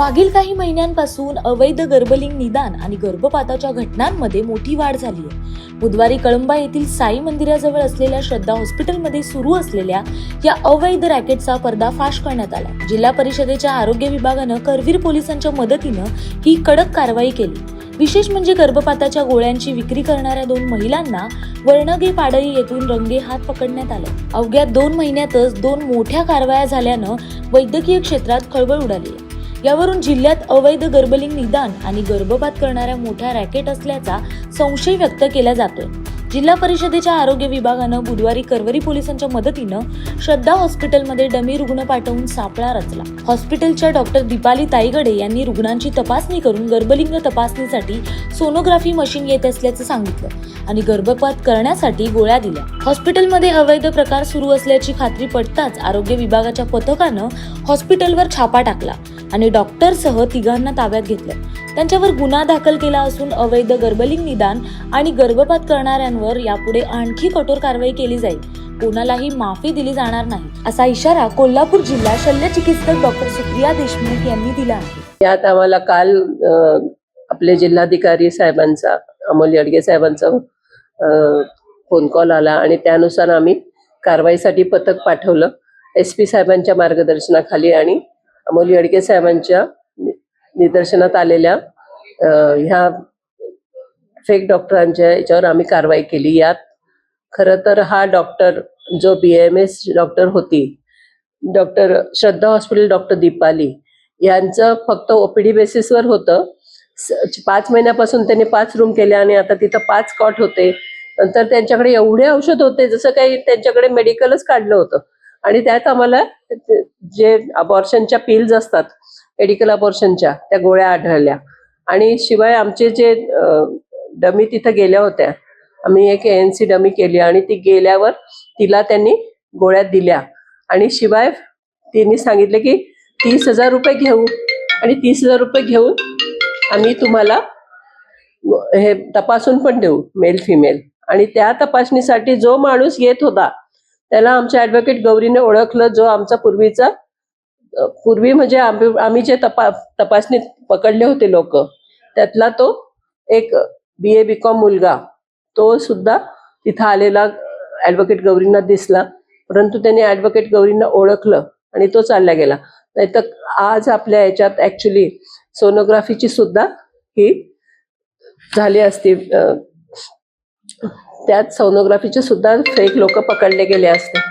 मागील काही महिन्यांपासून अवैध गर्भलिंग निदान आणि गर्भपाताच्या घटनांमध्ये मोठी वाढ झाली आहे. बुधवारी कळंबा येथील साई मंदिराजवळ असलेल्या श्रद्धा हॉस्पिटलमध्ये सुरू असलेल्या या अवैध रॅकेटचा पर्दाफाश करण्यात आला. जिल्हा परिषदेच्या आरोग्य विभागानं करवीर पोलिसांच्या मदतीनं ही कडक कारवाई केली. विशेष म्हणजे गर्भपाताच्या गोळ्यांची विक्री करणाऱ्या दोन महिलांना वर्णगे पाडळी येथून रंगे हात पकडण्यात आले. अवघ्या दोन महिन्यातच दोन मोठ्या कारवाया झाल्यानं वैद्यकीय क्षेत्रात खळबळ उडाली आहे. यावरून जिल्ह्यात अवैध गर्भलिंग निदान आणि गर्भपात करणाऱ्या मोठ्या रॅकेट असल्याचा संशय व्यक्त केला जातोय. जिल्हा परिषदेच्या आरोग्य विभागानं बुधवारी करवरी पोलिसांच्या मदतीनं श्रद्धा हॉस्पिटलमध्ये डमी रुग्ण पाठवून सापळा रचला. हॉस्पिटलच्या डॉक्टर दीपाली ताईगडे यांनी रुग्णांची तपासणी करून गर्भलिंग तपासणीसाठी सोनोग्राफी मशीन येत असल्याचं सांगितलं आणि गर्भपात करण्यासाठी गोळ्या दिल्या. हॉस्पिटलमध्ये अवैध प्रकार सुरू असल्याची खात्री पडताच आरोग्य विभागाच्या पथकानं हॉस्पिटलवर छापा टाकला. आणि डॉक्टरसह तिघांना ताब्यात घेतलं. त्यांच्यावर गुन्हा दाखल केला असून अवैध गर्भलिंग निदान आणि गर्भपात करणाऱ्यांवर यापुढे आणखी कठोर कारवाई केली जाईल. कोणालाही माफी दिली जाणार नाही असा इशारा कोल्हापूर जिल्हा शल्य चिकित्सक डॉक्टर सुप्रिया देशमुख यांनी दिला आहे. यात आम्हाला काल आपले जिल्हाधिकारी साहेबांचा अमोल येडगे साहेबांचा फोन कॉल आला आणि त्यानुसार आम्ही कारवाईसाठी पथक पाठवलं. एस पी साहेबांच्या मार्गदर्शनाखाली आणि अमोली अडके साहेबांच्या निदर्शनात आलेल्या ह्या फेक डॉक्टरांच्या याच्यावर आम्ही कारवाई केली. यात खरं तर हा डॉक्टर जो बी एम एस डॉक्टर होती doctor Shraddha hospital doctor Deepali यांचं फक्त ओपीडी बेसिसवर होतं. पाच महिन्यापासून त्यांनी पाच रूम केले आणि आता तिथं पाच कॉट होते. नंतर त्यांच्याकडे एवढे औषध होते जसं काही त्यांच्याकडे मेडिकलच काढलं होतं. आणि त्यात आम्हाला जे अबॉर्शनच्या पिल्स असतात मेडिकल अबॉर्शनच्या त्या गोळ्या आढळल्या. आणि शिवाय आमचे जे डमी तिथं गेल्या होत्या आम्ही एक एन सी डमी केली आणि ती गेल्यावर तिला त्यांनी गोळ्या दिल्या. आणि शिवाय तिने सांगितले की तीस हजार रुपये घेऊ. आणि तीस हजार रुपये घेऊन आम्ही तुम्हाला हे तपासून पण देऊ मेल फिमेल आणि त्या तपासणीसाठी जो माणूस येत होता त्याला आमच्या ऍडव्होकेट गौरीने ओळखलं जो आमचा पूर्वीचा पूर्वी म्हणजे आम्ही जे तपा तपासणीत पकडले होते लोक त्यातला तो एक बी ए बी कॉम मुलगा तो सुद्धा तिथं आलेला ऍडव्होकेट गौरींना दिसला. परंतु त्याने ऍडव्होकेट गौरींना ओळखलं आणि तो चालला गेला. नाहीतर आज आपल्या याच्यात ऍक्च्युली सोनोग्राफीची सुद्धा ही झाली असती त्यात सोनोग्राफीचे सुद्धा फेक लोक पकडले गेले असते.